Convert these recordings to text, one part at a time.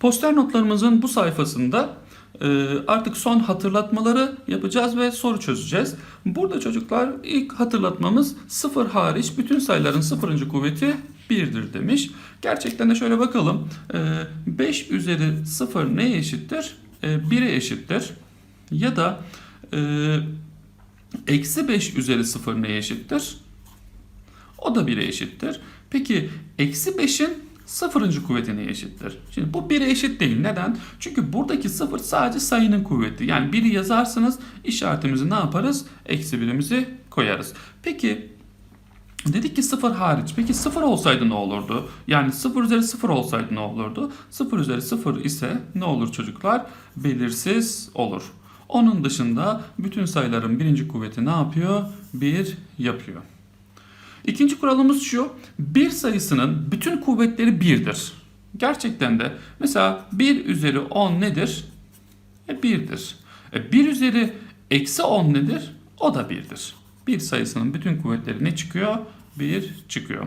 Poster notlarımızın bu sayfasında e, artık son hatırlatmaları yapacağız ve soru çözeceğiz. Burada çocuklar ilk hatırlatmamız sıfır hariç bütün sayıların sıfırıncı kuvveti 1'dir demiş. Gerçekten de şöyle bakalım. E, 5 üzeri 0 neye eşittir? E, 1'e eşittir. Ya da e, eksi 5 üzeri 0 neye eşittir? O da 1'e eşittir. Peki eksi 5'in sıfırıncı kuvveti neye eşittir? Şimdi bu 1'e eşit değil. Neden? Çünkü buradaki sıfır sadece sayının kuvveti. Yani 1'i yazarsanız işaretimizi ne yaparız? Eksi 1'imizi koyarız. Peki Dedik ki 0 hariç. Peki 0 olsaydı ne olurdu? Yani 0 üzeri 0 olsaydı ne olurdu? 0 üzeri 0 ise ne olur çocuklar? Belirsiz olur. Onun dışında bütün sayıların birinci kuvveti ne yapıyor? 1 yapıyor. İkinci kuralımız şu. Bir sayısının bütün kuvvetleri 1'dir. Gerçekten de mesela 1 üzeri 10 nedir? E 1'dir. E 1 üzeri eksi 10 nedir? O da 1'dir. Bir sayısının bütün kuvvetleri ne çıkıyor? 1 çıkıyor.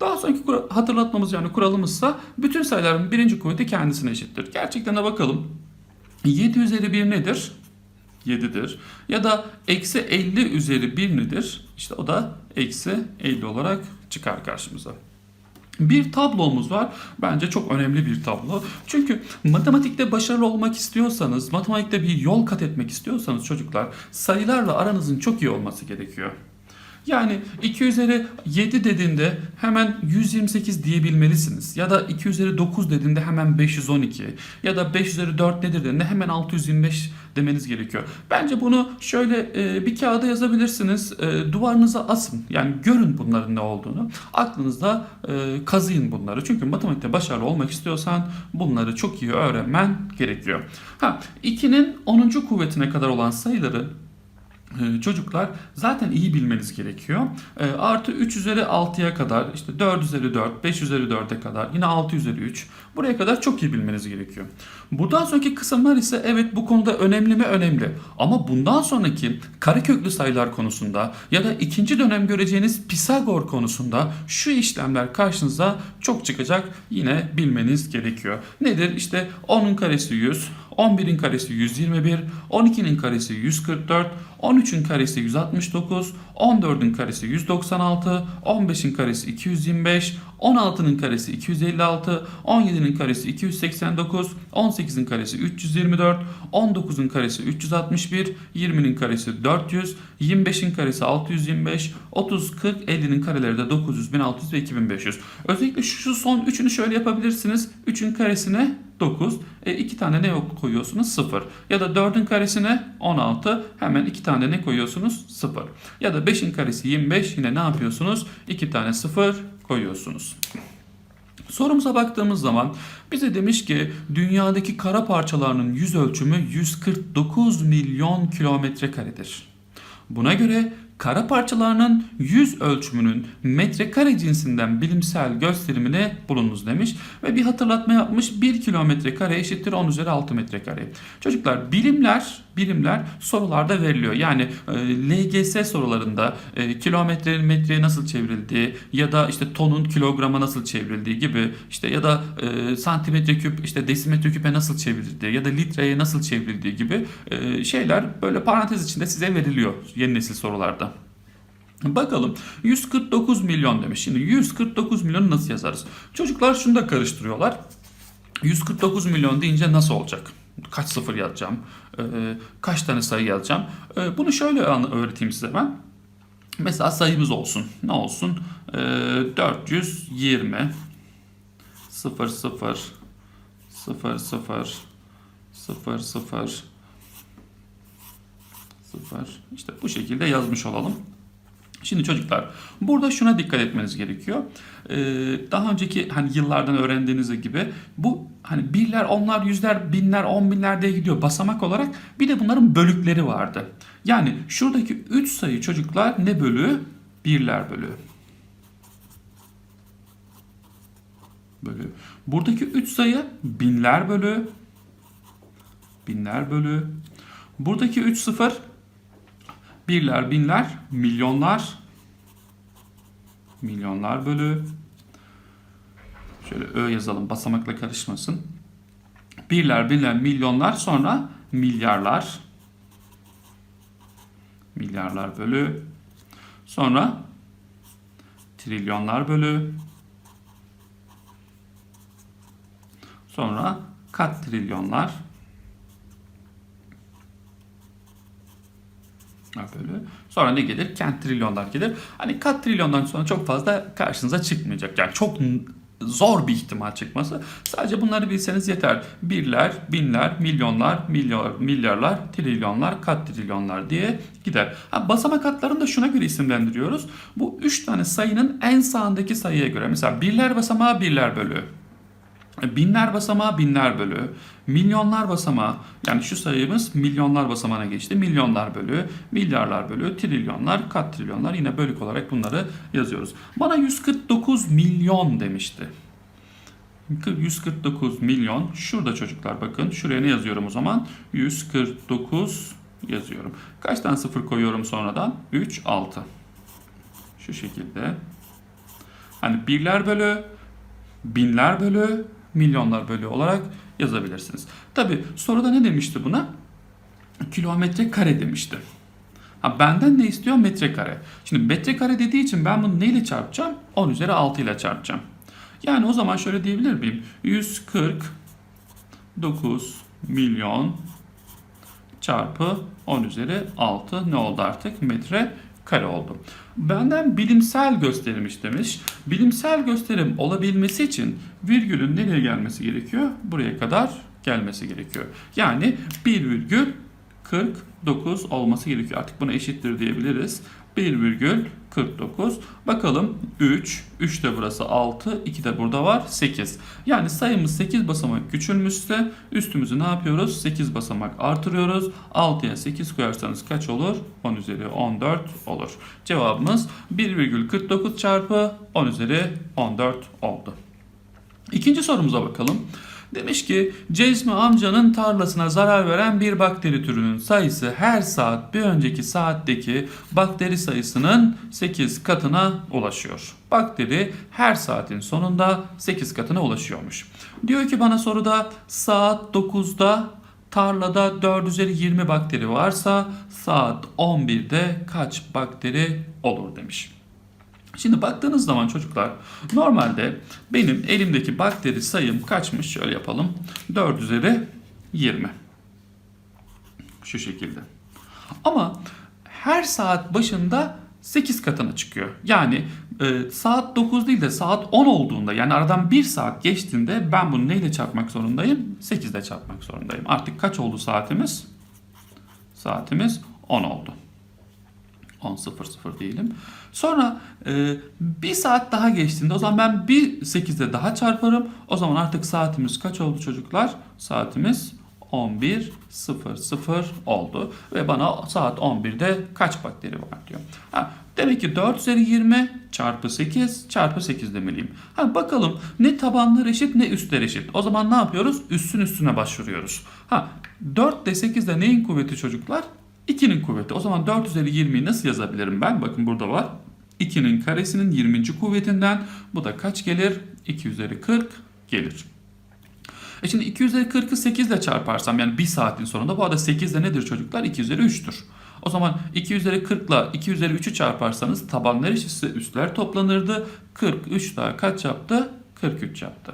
Daha sonraki hatırlatmamız yani kuralımızsa bütün sayıların birinci kuvveti kendisine eşittir. Gerçekten de bakalım. 7 üzeri 1 nedir? 7'dir. Ya da eksi 50 üzeri 1 nedir? İşte o da eksi 50 olarak çıkar karşımıza. Bir tablomuz var. Bence çok önemli bir tablo. Çünkü matematikte başarılı olmak istiyorsanız, matematikte bir yol kat etmek istiyorsanız çocuklar sayılarla aranızın çok iyi olması gerekiyor. Yani 2 üzeri 7 dediğinde hemen 128 diyebilmelisiniz. Ya da 2 üzeri 9 dediğinde hemen 512. Ya da 5 üzeri 4 nedir dediğinde hemen 625 demeniz gerekiyor. Bence bunu şöyle e, bir kağıda yazabilirsiniz. E, duvarınıza asın. Yani görün bunların ne olduğunu. Aklınızda e, kazıyın bunları. Çünkü matematikte başarılı olmak istiyorsan bunları çok iyi öğrenmen gerekiyor. Ha, 2'nin 10. kuvvetine kadar olan sayıları çocuklar zaten iyi bilmeniz gerekiyor. Ee, artı 3 üzeri 6'ya kadar, işte 4 üzeri 4, 5 üzeri 4'e kadar, yine 6 üzeri 3. Buraya kadar çok iyi bilmeniz gerekiyor. Buradan sonraki kısımlar ise evet bu konuda önemli mi? Önemli. Ama bundan sonraki kareköklü sayılar konusunda ya da ikinci dönem göreceğiniz Pisagor konusunda şu işlemler karşınıza çok çıkacak. Yine bilmeniz gerekiyor. Nedir? İşte 10'un karesi 100, 11'in karesi 121, 12'nin karesi 144, 13'ün karesi 169, 14'ün karesi 196, 15'in karesi 225, 16'nın karesi 256, 17'nin karesi 289, 18'in karesi 324, 19'un karesi 361, 20'nin karesi 400, 25'in karesi 625, 30, 40, 50'nin kareleri de 900, 1600 ve 2500. Özellikle şu son üçünü şöyle yapabilirsiniz. 3'ün karesine 9. E, iki tane ne koyuyorsunuz? 0. Ya da 4'ün karesine 16. Hemen iki tane ne koyuyorsunuz? 0. Ya da 5'in karesi 25. Yine ne yapıyorsunuz? 2 tane 0 koyuyorsunuz. Sorumuza baktığımız zaman bize demiş ki dünyadaki kara parçalarının yüz ölçümü 149 milyon kilometre karedir. Buna göre kara parçalarının yüz ölçümünün metrekare cinsinden bilimsel gösterimine bulunuz demiş. Ve bir hatırlatma yapmış 1 kilometre kare eşittir 10 üzeri 6 metrekare. Çocuklar bilimler birimler sorularda veriliyor. Yani e, LGS sorularında e, kilometrenin metreye nasıl çevrildiği ya da işte tonun kilograma nasıl çevrildiği gibi işte ya da e, santimetre küp işte desimetre küpe nasıl çevrildiği ya da litreye nasıl çevrildiği gibi e, şeyler böyle parantez içinde size veriliyor yeni nesil sorularda. Bakalım 149 milyon demiş. Şimdi 149 milyonu nasıl yazarız? Çocuklar şunu da karıştırıyorlar. 149 milyon deyince nasıl olacak? Kaç sıfır yazacağım? Ee, kaç tane sayı yazacağım? Ee, bunu şöyle öğreteyim size ben. Mesela sayımız olsun. Ne olsun? Ee, 420 0 0 0 0 0 0 0 işte bu şekilde yazmış olalım. Şimdi çocuklar burada şuna dikkat etmeniz gerekiyor. Ee, daha önceki hani yıllardan öğrendiğiniz gibi bu hani birler, onlar, yüzler, binler, on binler diye gidiyor basamak olarak. Bir de bunların bölükleri vardı. Yani şuradaki 3 sayı çocuklar ne bölüğü? Birler bölüğü. Bölüğü. Buradaki 3 sayı binler bölüğü. Binler bölüğü. Buradaki 3 sıfır Birler, binler, milyonlar, milyonlar bölü. Şöyle ö yazalım basamakla karışmasın. Birler, binler, milyonlar sonra milyarlar. Milyarlar bölü. Sonra trilyonlar bölü. Sonra kat trilyonlar. Bölü. Sonra ne gelir? Kent trilyonlar gelir. Hani kat trilyondan sonra çok fazla karşınıza çıkmayacak. Yani çok zor bir ihtimal çıkması. Sadece bunları bilseniz yeter. Birler, binler, milyonlar, milyar, milyarlar, trilyonlar, kat trilyonlar diye gider. Ha, basamak katlarını da şuna göre isimlendiriyoruz. Bu üç tane sayının en sağındaki sayıya göre. Mesela birler basamağı birler bölü. Binler basamağı binler bölü, milyonlar basamağı yani şu sayımız milyonlar basamağına geçti. Milyonlar bölü, milyarlar bölü, trilyonlar, kat trilyonlar yine bölük olarak bunları yazıyoruz. Bana 149 milyon demişti. 149 milyon. Şurada çocuklar bakın. Şuraya ne yazıyorum o zaman? 149 yazıyorum. Kaç tane sıfır koyuyorum sonradan? 3, 6. Şu şekilde. Hani birler bölü, binler bölü, milyonlar bölü olarak yazabilirsiniz. Tabi soruda ne demişti buna? Kilometre kare demişti. Ha, benden ne istiyor? Metrekare. Şimdi metrekare dediği için ben bunu neyle çarpacağım? 10 üzeri 6 ile çarpacağım. Yani o zaman şöyle diyebilir miyim? 149 milyon çarpı 10 üzeri 6 ne oldu artık? Metre kare oldu. Benden bilimsel gösterim istemiş. Bilimsel gösterim olabilmesi için virgülün nereye gelmesi gerekiyor? Buraya kadar gelmesi gerekiyor. Yani 1,49 olması gerekiyor. Artık buna eşittir diyebiliriz. 1,49. Bakalım 3, 3 de burası 6, 2 de burada var 8. Yani sayımız 8 basamak küçülmüşse üstümüzü ne yapıyoruz? 8 basamak artırıyoruz. 6'ya 8 koyarsanız kaç olur? 10 üzeri 14 olur. Cevabımız 1,49 çarpı 10 üzeri 14 oldu. İkinci sorumuza bakalım. Demiş ki Cezmi amcanın tarlasına zarar veren bir bakteri türünün sayısı her saat bir önceki saatteki bakteri sayısının 8 katına ulaşıyor. Bakteri her saatin sonunda 8 katına ulaşıyormuş. Diyor ki bana soruda saat 9'da tarlada 4 üzeri 20 bakteri varsa saat 11'de kaç bakteri olur demiş. Şimdi baktığınız zaman çocuklar normalde benim elimdeki bakteri sayım kaçmış şöyle yapalım. 4 üzeri 20. Şu şekilde. Ama her saat başında 8 katına çıkıyor. Yani e, saat 9 değil de saat 10 olduğunda yani aradan 1 saat geçtiğinde ben bunu neyle çarpmak zorundayım? 8 ile çarpmak zorundayım. Artık kaç oldu saatimiz? Saatimiz 10 oldu. 10.00 diyelim. Sonra e, bir saat daha geçtiğinde o zaman ben bir 8'de daha çarparım. O zaman artık saatimiz kaç oldu çocuklar? Saatimiz 11.00 oldu. Ve bana saat 11'de kaç bakteri var diyor. Ha, demek ki 4 üzeri 20 çarpı 8 çarpı 8 demeliyim. Ha, bakalım ne tabanlar eşit ne üstler eşit. O zaman ne yapıyoruz? Üstün üstüne başvuruyoruz. Ha, 4 de 8 de neyin kuvveti çocuklar? 2'nin kuvveti. O zaman 4 üzeri 20'yi nasıl yazabilirim ben? Bakın burada var. 2'nin karesinin 20. kuvvetinden bu da kaç gelir? 2 üzeri 40 gelir. E şimdi 2 üzeri 40'ı 8 ile çarparsam yani 1 saatin sonunda bu arada 8 de nedir çocuklar? 2 üzeri 3'tür. O zaman 2 üzeri 40 ile 2 üzeri 3'ü çarparsanız tabanlar eşitse üstler toplanırdı. 43 daha kaç yaptı? 43 yaptı.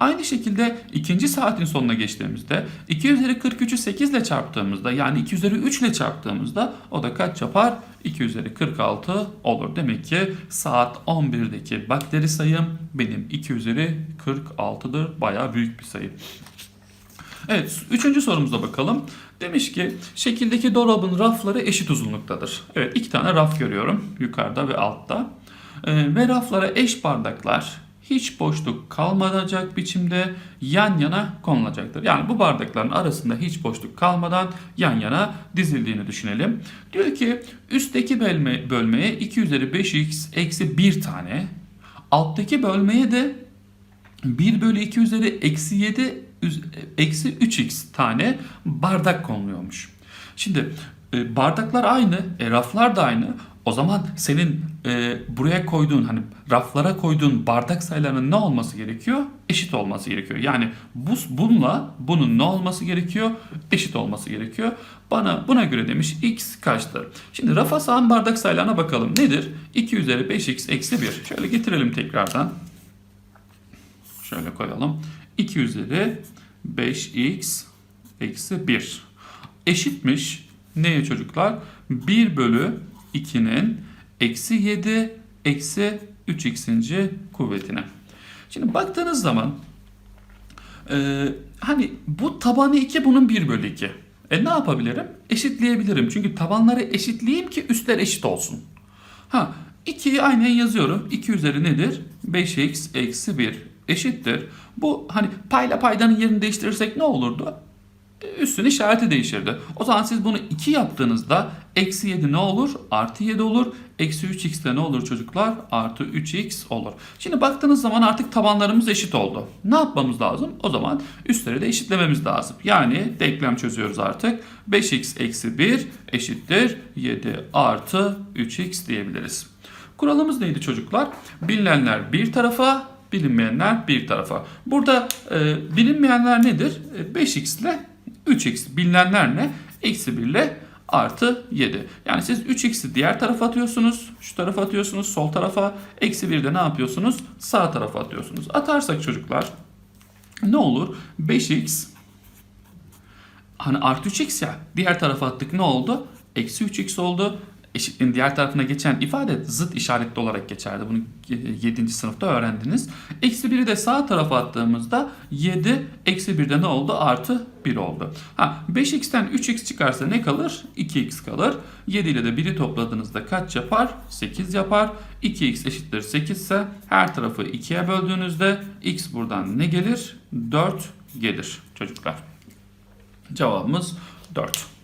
Aynı şekilde ikinci saatin sonuna geçtiğimizde 2 üzeri 43'ü 8 ile çarptığımızda yani 2 üzeri 3 ile çarptığımızda o da kaç yapar? 2 üzeri 46 olur. Demek ki saat 11'deki bakteri sayım benim 2 üzeri 46'dır. Bayağı büyük bir sayı. Evet, üçüncü sorumuza bakalım. Demiş ki şekildeki dolabın rafları eşit uzunluktadır. Evet, iki tane raf görüyorum yukarıda ve altta. Ee, ve raflara eş bardaklar hiç boşluk kalmayacak biçimde yan yana konulacaktır. Yani bu bardakların arasında hiç boşluk kalmadan yan yana dizildiğini düşünelim. Diyor ki üstteki bölme, bölmeye 2 üzeri 5x eksi 1 tane, alttaki bölmeye de 1 bölü 2 üzeri eksi 7 üz- eksi 3x tane bardak konuluyormuş. Şimdi e, bardaklar aynı, e, raflar da aynı O zaman senin e, buraya koyduğun hani raflara koyduğun bardak sayılarının ne olması gerekiyor? Eşit olması gerekiyor. Yani bu bununla bunun ne olması gerekiyor? Eşit olması gerekiyor. Bana buna göre demiş x kaçtır? Şimdi rafa sağan bardak sayılarına bakalım. Nedir? 2 üzeri 5x eksi 1. Şöyle getirelim tekrardan. Şöyle koyalım. 2 üzeri 5x eksi 1 eşitmiş neye çocuklar? 1 bölü 2'nin eksi 7 eksi 3x'inci kuvvetine. Şimdi baktığınız zaman e, hani bu tabanı 2 bunun 1 bölü 2. E ne yapabilirim? Eşitleyebilirim. Çünkü tabanları eşitleyeyim ki üstler eşit olsun. Ha 2'yi aynen yazıyorum. 2 üzeri nedir? 5x eksi 1 eşittir. Bu hani payla paydanın yerini değiştirirsek ne olurdu? Üstün işareti değişirdi. O zaman siz bunu 2 yaptığınızda eksi 7 ne olur? Artı 7 olur. Eksi 3x de ne olur çocuklar? Artı 3x olur. Şimdi baktığınız zaman artık tabanlarımız eşit oldu. Ne yapmamız lazım? O zaman üstleri de eşitlememiz lazım. Yani denklem çözüyoruz artık. 5x eksi 1 eşittir 7 artı 3x diyebiliriz. Kuralımız neydi çocuklar? Bilinenler bir tarafa, bilinmeyenler bir tarafa. Burada e, bilinmeyenler nedir? E, 5x ile 3x bilinenler ne? Eksi 1 ile artı 7. Yani siz 3x'i diğer tarafa atıyorsunuz. Şu tarafa atıyorsunuz. Sol tarafa. Eksi 1 de ne yapıyorsunuz? Sağ tarafa atıyorsunuz. Atarsak çocuklar ne olur? 5x hani artı 3x ya. Diğer tarafa attık ne oldu? Eksi 3x oldu. Eşitliğin diğer tarafına geçen ifade zıt işaretli olarak geçerdi. Bunu 7. sınıfta öğrendiniz. Eksi 1'i de sağ tarafa attığımızda 7 eksi 1'de ne oldu? Artı 1 oldu. Ha 5x'ten 3x çıkarsa ne kalır? 2x kalır. 7 ile de 1'i topladığınızda kaç yapar? 8 yapar. 2x eşittir 8 ise her tarafı 2'ye böldüğünüzde x buradan ne gelir? 4 gelir çocuklar. Cevabımız 4.